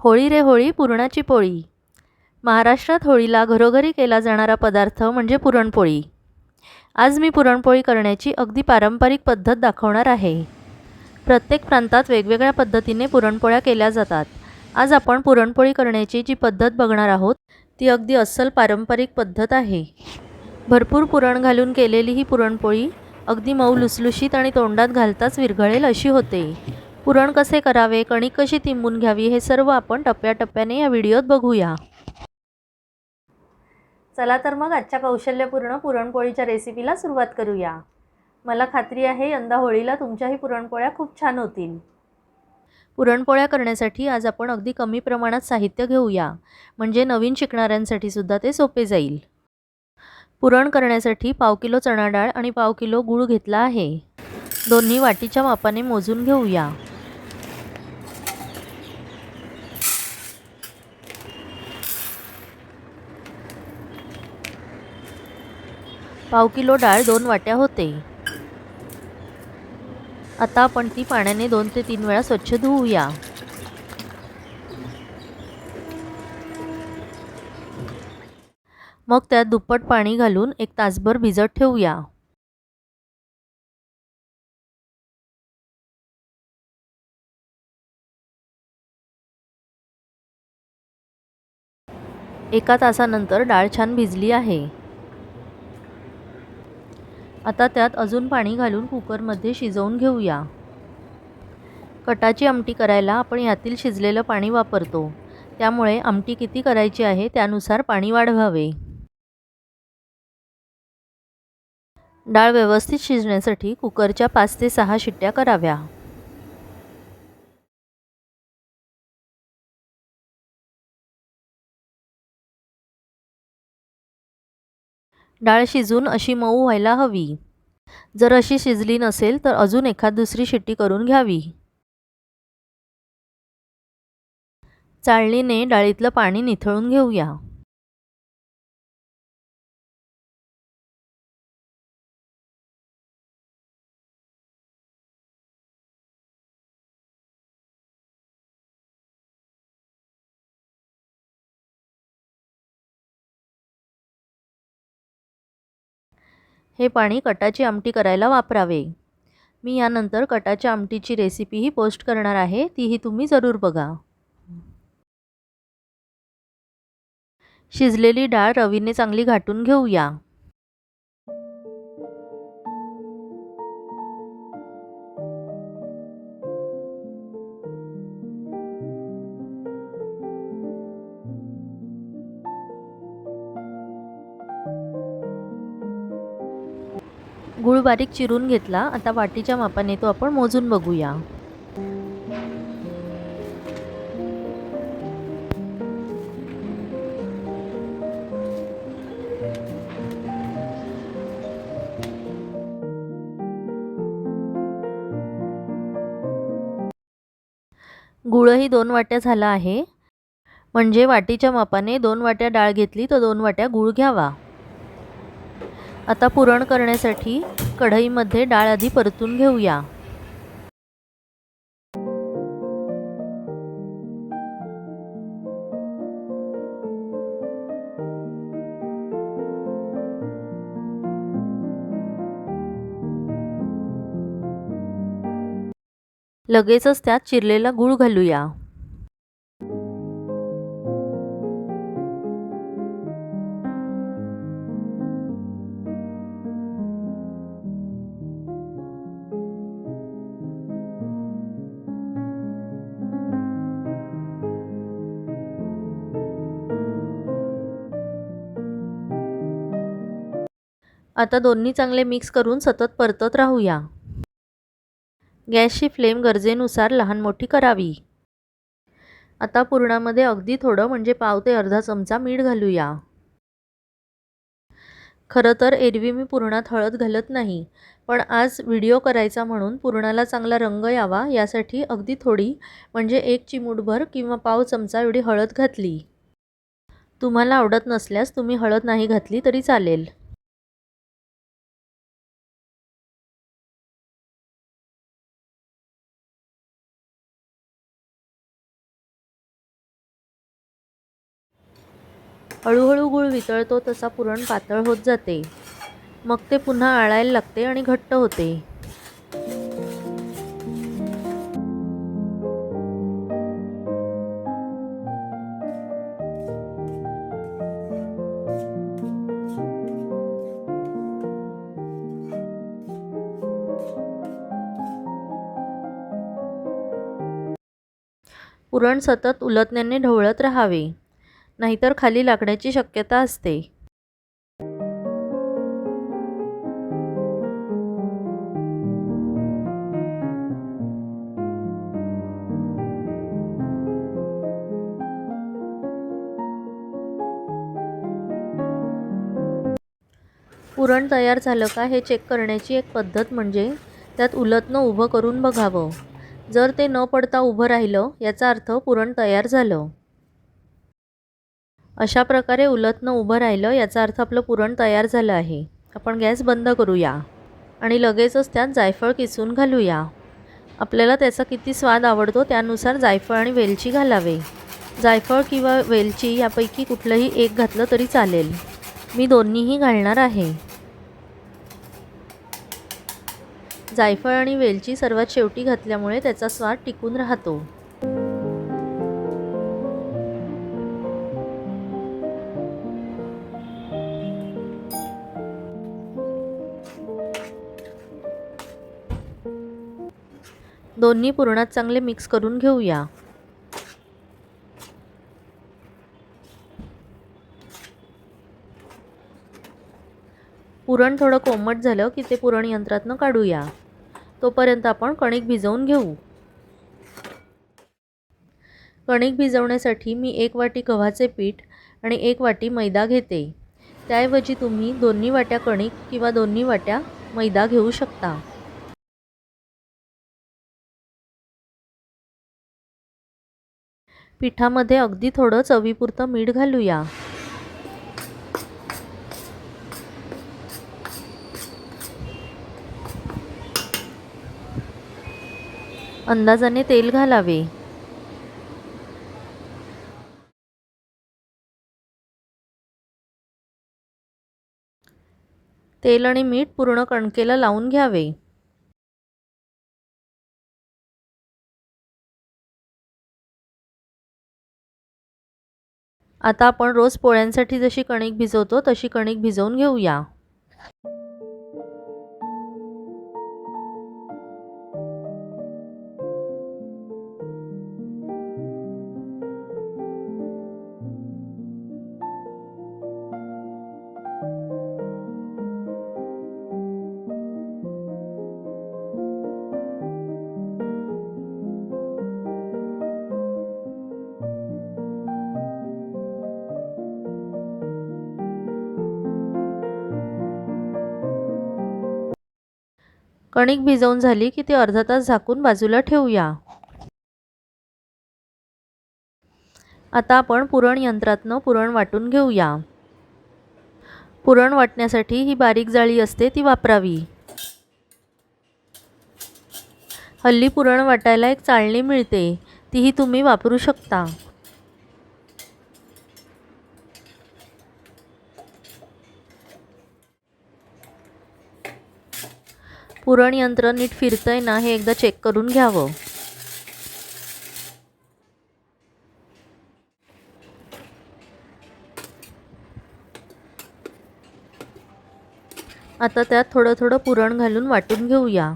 होळी रे होळी पुरणाची पोळी. महाराष्ट्रात होळीला घरोघरी केला जाणारा पदार्थ म्हणजे पुरणपोळी. आज मी पुरणपोळी करण्याची अगदी पारंपरिक पद्धत दाखवणार आहे. प्रत्येक प्रांतात वेगवेगळ्या पद्धतीने पुरणपोळ्या केल्या जातात. आज आपण पुरणपोळी करण्याची जी पद्धत बघणार आहोत ती अगदी अस्सल पारंपरिक पद्धत आहे. भरपूर पुरण घालून केलेली ही पुरणपोळी अगदी मऊ लुसलुशीत आणि तोंडात घालताच विरघळेल अशी होते. पुरण कसे करावे कणिक कशी तिंबून घ्यावी हे सर्व आपण टप्प्याटप्प्याने या व्हिडिओत बघूया. चला तर मग आजच्या कौशल्यपूर्ण पुरणपोळीच्या रेसिपीला सुरुवात करूया. मला खात्री आहे यंदा होळीला तुमच्याही पुरणपोळ्या खूप छान होतील. पुरणपोळ्या करण्यासाठी आज आपण अगदी कमी प्रमाणात साहित्य घेऊया. म्हणजे नवीन शिकणाऱ्यांसाठी सुद्धा ते सोपे जाईल. पुरण करण्यासाठी पाव किलो चणा डाळ आणि पाव किलो गूळ घेतला आहे. दोन्ही वाटीच्या मापाने मोजून घेऊया. पाव किलो डाळ दोन वाट्या होते. आता आपण ती पाण्याने दोन ते तीन वेळा स्वच्छ धुवूया मग त्यात दुप्पट पाणी घालून एक तासभर भिजत ठेवूया. एका तासानंतर डाळ छान भिजली आहे. आता त्यात अजून पाणी घालून कुकरमध्ये शिजवून घेऊया. कटाची आमटी करायला आपण यातील शिजलेलं पाणी वापरतो. त्यामुळे आमटी किती करायची आहे त्यानुसार पाणी वाढवावे. डाळ व्यवस्थित शिजण्यासाठी कुकरच्या पाच ते सहा शिट्ट्या कराव्या. डाळ शिजून अशी मऊ व्हायला हवी. जर अशी शिजली नसेल तर अजून एखाद दुसरी शिट्टी करून घ्यावी. चाळणीने डाळीतलं पाणी निथळून घेऊया. हे पाणी कटाची आमटी करायला वापरावे. मी यानंतर कटाच्या आमटीची रेसिपीही पोस्ट करणार आहे तीही तुम्ही जरूर बघा. शिजलेली डाळ रवीने चांगली घाटून घेऊया. गूळ बारीक चिरून घेतला. आता वाटीच्या मापाने तो आपण मोजून बघूया. गुळही दोन वाट्या झाला आहे. म्हणजे वाटीच्या मापाने दोन वाट्या डाळ घेतली तर दोन वाट्या गूळ घ्यावा. आता पुरण करण्यासाठी कढईमध्ये डाळ आधी परतून घेऊया. लगेचच त्यात चिरलेला गूळ घालूया. आता दोन्ही चांगले मिक्स करून सतत परतत राहूया. गॅसची फ्लेम गरजेनुसार लहान मोठी करावी. आता पुरणामध्ये अगदी थोडं म्हणजे पाव ते अर्धा चमचा मीठ घालूया. खरं तर एरवी मी पुरणात हळद घालत नाही पण आज व्हिडिओ करायचा म्हणून पुरणाला चांगला रंग यावा यासाठी अगदी थोडी म्हणजे एक चिमूटभर किंवा पाव चमचा एवढी हळद घातली. तुम्हाला आवडत नसल्यास तुम्ही हळद नाही घातली तरी चालेल. हळूहळू गूळ वितळतो तसा पुरण पातळ होत जाते. मग ते पुन्हा आळायला लागते आणि घट्ट होते. पुरण सतत उलटण्याने ढवळत राहावे. नाहीतर खाली लागण्याची शक्यता असते. पुरण तयार झालं का हे चेक करण्याची एक पद्धत म्हणजे त्यात उलटनं उभं करून बघावं. जर ते न पडता उभं राहिलं याचा अर्थ पुरण तयार झालं. अशा प्रकारे उलटणं उभं राहिलं याचा अर्थ आपलं पुरण तयार झालं आहे. आपण गॅस बंद करूया आणि लगेचच त्यात जायफळ किसून घालूया. आपल्याला त्याचा किती स्वाद आवडतो त्यानुसार जायफळ आणि वेलची घालावे. जायफळ किंवा वेलची यापैकी कुठलंही एक घातलं तरी चालेल. मी दोन्हीही घालणार आहे. जायफळ आणि वेलची सर्वात शेवटी घातल्यामुळे त्याचा स्वाद टिकून राहतो. दोन्ही पुरणात चांगले मिक्स करून घेऊया. पुरण थोडं कोमट झालं की ते पुरण यंत्रातनं काढूया. तोपर्यंत आपण कणिक भिजवून घेऊ. कणिक भिजवण्यासाठी मी एक वाटी गव्हाचे पीठ आणि एक वाटी मैदा घेते. त्याऐवजी तुम्ही दोन्ही वाट्या कणिक किंवा दोन्ही वाट्या मैदा घेऊ शकता. पिठामध्ये अगदी थोडं चवीपुरतं मीठ घालूया. अंदाजाने तेल घालावे. तेल आणि मीठ पूर्ण कणकेला लावून घ्यावे. आता आपण रोज पोळ्यांसाठी जशी कणिक भिजवतो तशी कणिक भिजवून घेऊया. कणिक भिजवून झाली की ती अर्धा तास झाकून बाजूला ठेवूया. आता आपण पुरण यंत्रातनं पुरण वाटून घेऊया. पुरण वाटण्यासाठी ही बारीक जाळी असते ती वापरावी. हल्ली पुरण वाटायला एक चाळणी मिळते तीही तुम्ही वापरू शकता. पुरण यंत्र नीट फिरतंय ना हे एकदा चेक करून घ्यावं. आता त्यात थोडं थोडं पुरण घालून वाटून घेऊया.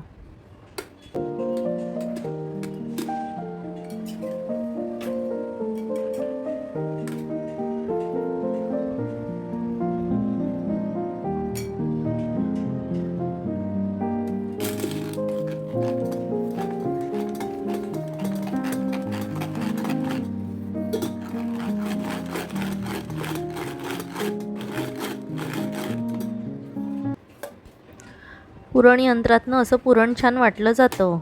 पुरण यंत्रातनं असं पुरण छान वाटलं जातं.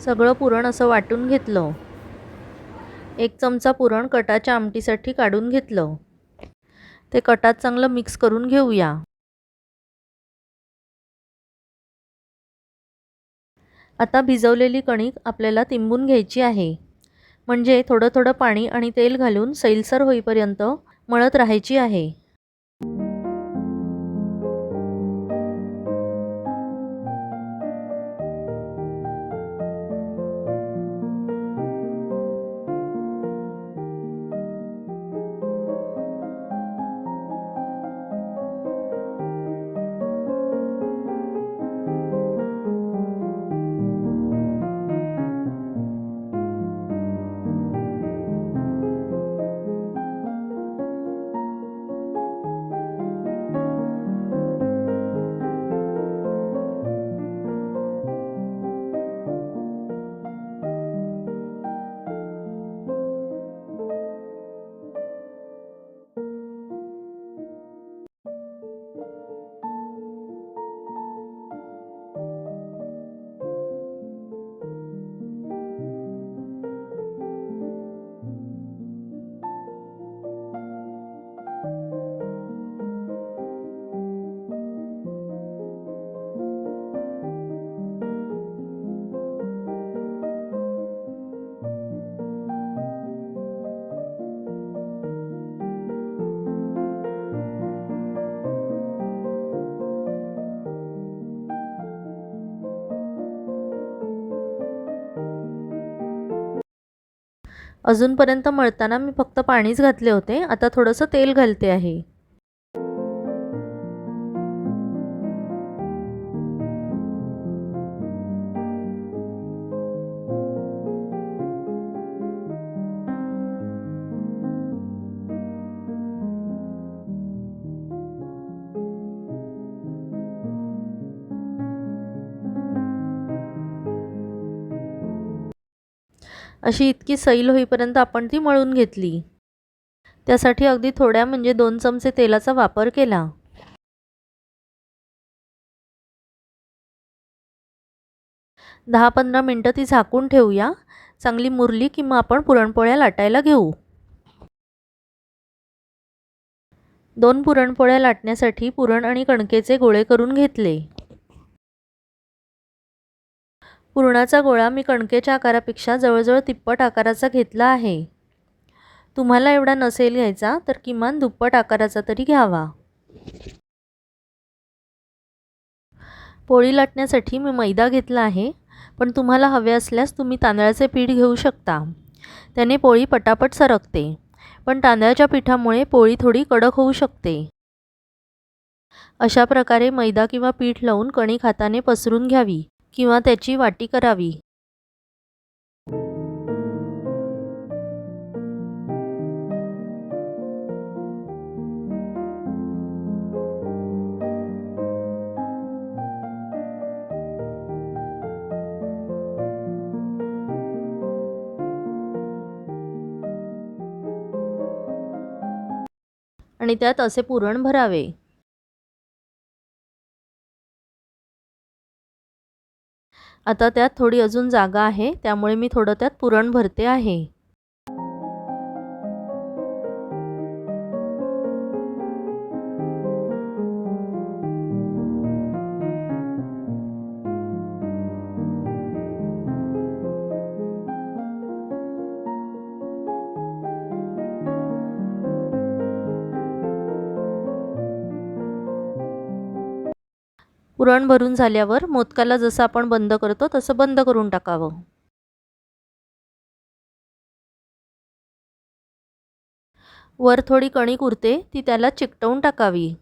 सगळं पुरण असं वाटून घेतलं. एक चमचा पुरण कटाच्या आमटीसाठी काढून घेतलं. ते कटात चांगलं मिक्स करून घेऊया. आता भिजवलेली कणिक आपल्याला तिंबून घ्यायची आहे. म्हणजे थोडं थोडं पाणी आणि तेल घालून सैलसर होईपर्यंत मळत राहायची आहे. अजूनपर्यंत मळताना मी फक्त पाणीच घातले होते. आता थोडंसं तेल घालते आहे. अशी इतकी सैल होईपर्यंत आपण ती मळून घेतली. त्यासाठी अगदी थोड्या म्हणजे दोन चमचे तेलाचा वापर केला. दहा पंधरा मिनटं ती झाकून ठेवूया. चांगली मुरली की मग आपण पुरणपोळ्या लाटायला घेऊ. दोन पुरणपोळ्या लाटण्यासाठी पुरण आणि कणकेचे गोळे करून घेतले. पुरणाचा गोळा मी कणकेच्या आकारापेक्षा जवळजवळ तिप्पट आकाराचा घेतला आहे. तुम्हाला एवढा नसेल घ्यायचा तर किमान दुप्पट आकाराचा तरी घ्यावा. पोळी लाटण्यासाठी मी मैदा घेतला आहे पण तुम्हाला हवे असल्यास तुम्ही तांदळाचे पीठ घेऊ शकता. त्याने पोळी पटापट सरकते पण तांदळाच्या पिठामुळे पोळी थोडी कडक होऊ शकते. अशा प्रकारे मैदा किंवा पीठ लावून कणिक हाताने पसरून घ्यावी. किंवा त्याची वाटी करावी. आणि त्यात असे पुरण भरावे. आता त्यात थोडी अजून जागा आहे त्यामुळे मी थोडं त्यात पुरण भरते आहे. पुरण भरून झाल्यावर मोदकाला जसं आपण बंद करतो तसं बंद करून टाकावं. वर थोडी कणिक उरते ती त्याला चिकटवून टाकावी.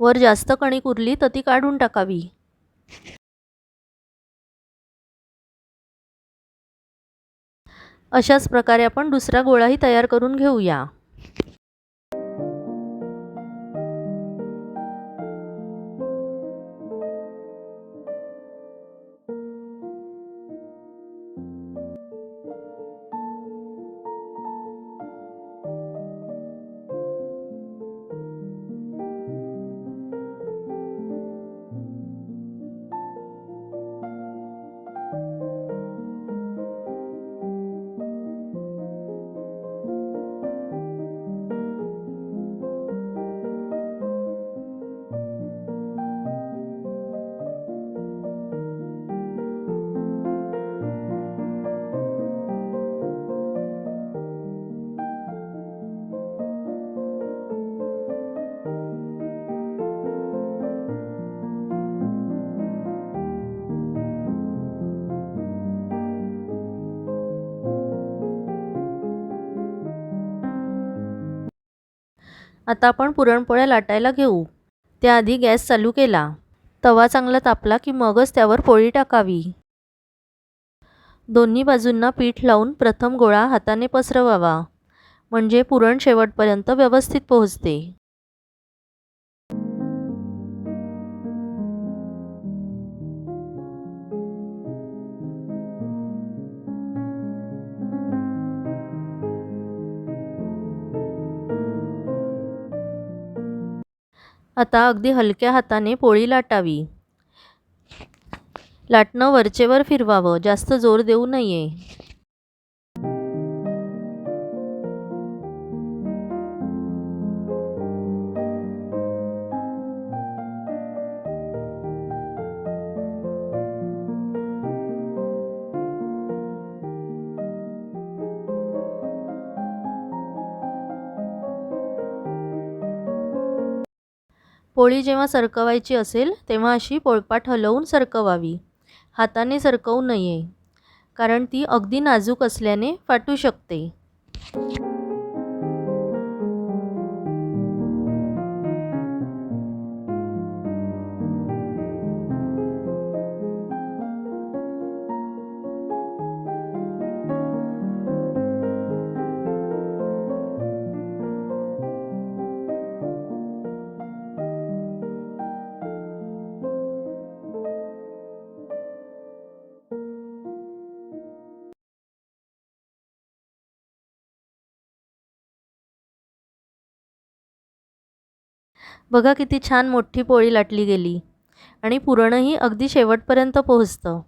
वर जास्त कणिक उरली तर ती काढून टाकावी. अशाच प्रकारे आपण दुसरा गोळाही तयार करून घेऊया. आता आपण पुरणपोळ्या लाटायला घेऊ. त्याआधी गॅस चालू केला. तवा चांगला तापला की मगच त्यावर पोळी टाकावी. दोन्ही बाजूंना पीठ लावून प्रथम गोळा हाताने पसरवावा. म्हणजे पुरण शेवटपर्यंत व्यवस्थित पोहोचते. आता अगदी हलक्या हाताने पोळी लाटावी. लाटणं वरचेवर फिरवावं. जास्त जोर देऊ नये. पोळी जेव्हा सरकवायची असेल तेव्हा अशी पोळपाट हलवून सरकवावी. हाताने सरकवू नये कारण ती अगदी नाजूक असल्याने फाटू शकते. बघा किती छान मोठी पोळी लाटली गेली. आणि पुरणही अगदी शेवटपर्यंत पोहोचतं.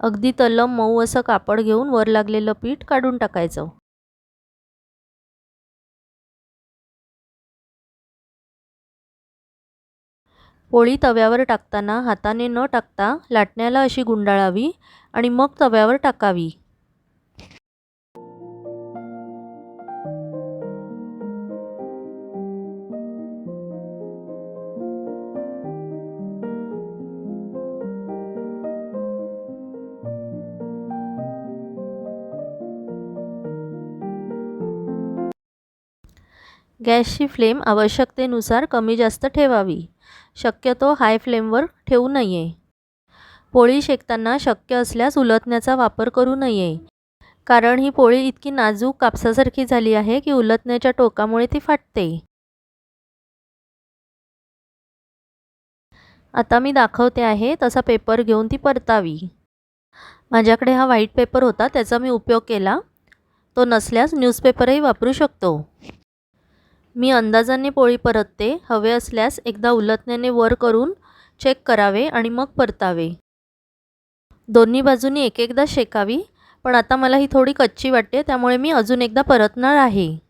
अगदी तलम मऊ असं कापड घेऊन वर लागलेलं पीठ काढून टाकायचं. पोळी तव्यावर टाकताना हाताने न टाकता लाटण्याला अशी गुंडाळावी आणि मग तव्यावर टाकावी. गॅसची फ्लेम आवश्यकतेनुसार कमी जास्त ठेवावी. शक्यतो हाय फ्लेमवर ठेवू नये. पोळी शेकताना शक्य असल्यास उलटण्याचा वापर करू नये. कारण ही पोळी इतकी नाजूक कापसासारखी झाली आहे की उलटण्याच्या टोकामुळे ती फाटते. आता मी दाखवते आहे तसा पेपर घेऊन ती परतावी. माझ्याकडे हा व्हाईट पेपर होता त्याचा मी उपयोग केला. तो नसल्यास न्यूजपेपरही वापरू शकतो. मी अंदाजाने पोळी परतते. हवे असल्यास एकदा उलटण्याने वर करून चेक करावे आणि मग परतावे. दोन्ही बाजूनी एक एकदा शेकावी. पण आता मला ही थोडी कच्ची वाटते त्यामुळे मी अजून एकदा परतणार आहे.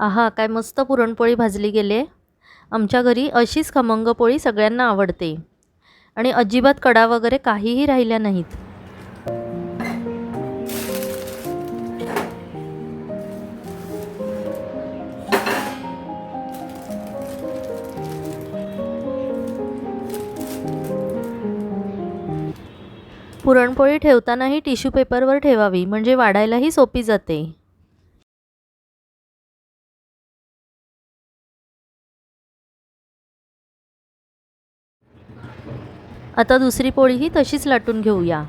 आहा काय मस्त पुरणपोळी भाजली गेले. आमच्या घरी अशीच खमंग पोळी सगळ्यांना आवडते. आणि अजिबात कडा वगैरे काहीही राहिल्या नाहीत. पुरणपोळी ठेवतानाही टिश्यू पेपरवर ठेवावी म्हणजे वाढायलाही सोपी जाते. आता दुसरी पोळीही तशीच लाटून घेऊया.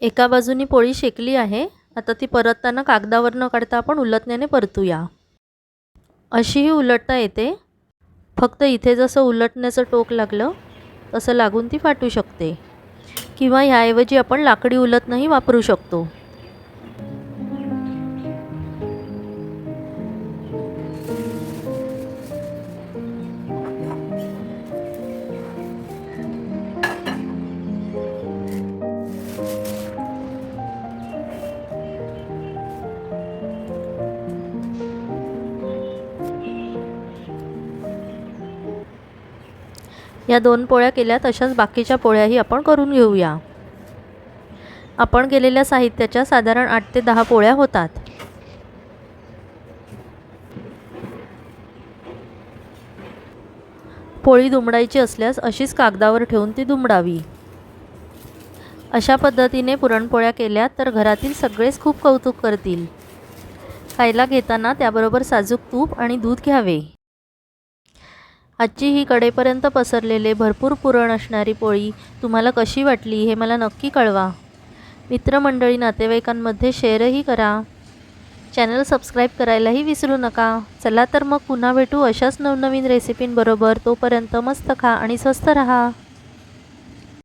एका बाजूनी पोळी शेकली आहे. आता ती परतताना कागदावर न काढता आपण उलटण्याने परतूया. अशीही उलटता येते. फक्त इथे जसं उलटण्याचं टोक लागलं तसं लागून ती फाटू शकते. किंवा ह्याऐवजी आपण लाकडी उलटणंही वापरू शकतो. या दोन पोळ्या केल्या तशाच बाकीच्या पोळ्याही आपण करून घेऊया. आपण केलेल्या साहित्याच्या साधारण आठ ते दहा पोळ्या होतात. पोळी दुमडायची असल्यास अशीच कागदावर ठेवून ती दुमडावी. अशा पद्धतीने पुरणपोळ्या केल्या तर घरातील सगळेच खूप कौतुक करतील. खायला घेताना त्याबरोबर साजूक तूप आणि दूध घ्यावे. आजची ही कडेपर्यंत पसरलेले भरपूर पुरण असणारी पोळी तुम्हाला कशी वाटली हे मला नक्की कळवा. मित्रमंडळी नातेवाईकांमध्ये शेअरही करा. चॅनल सबस्क्राईब करायलाही विसरू नका. चला तर मग पुन्हा भेटू अशाच नवनवीन रेसिपींबरोबर. तोपर्यंत मस्त खा आणि स्वस्त रहा.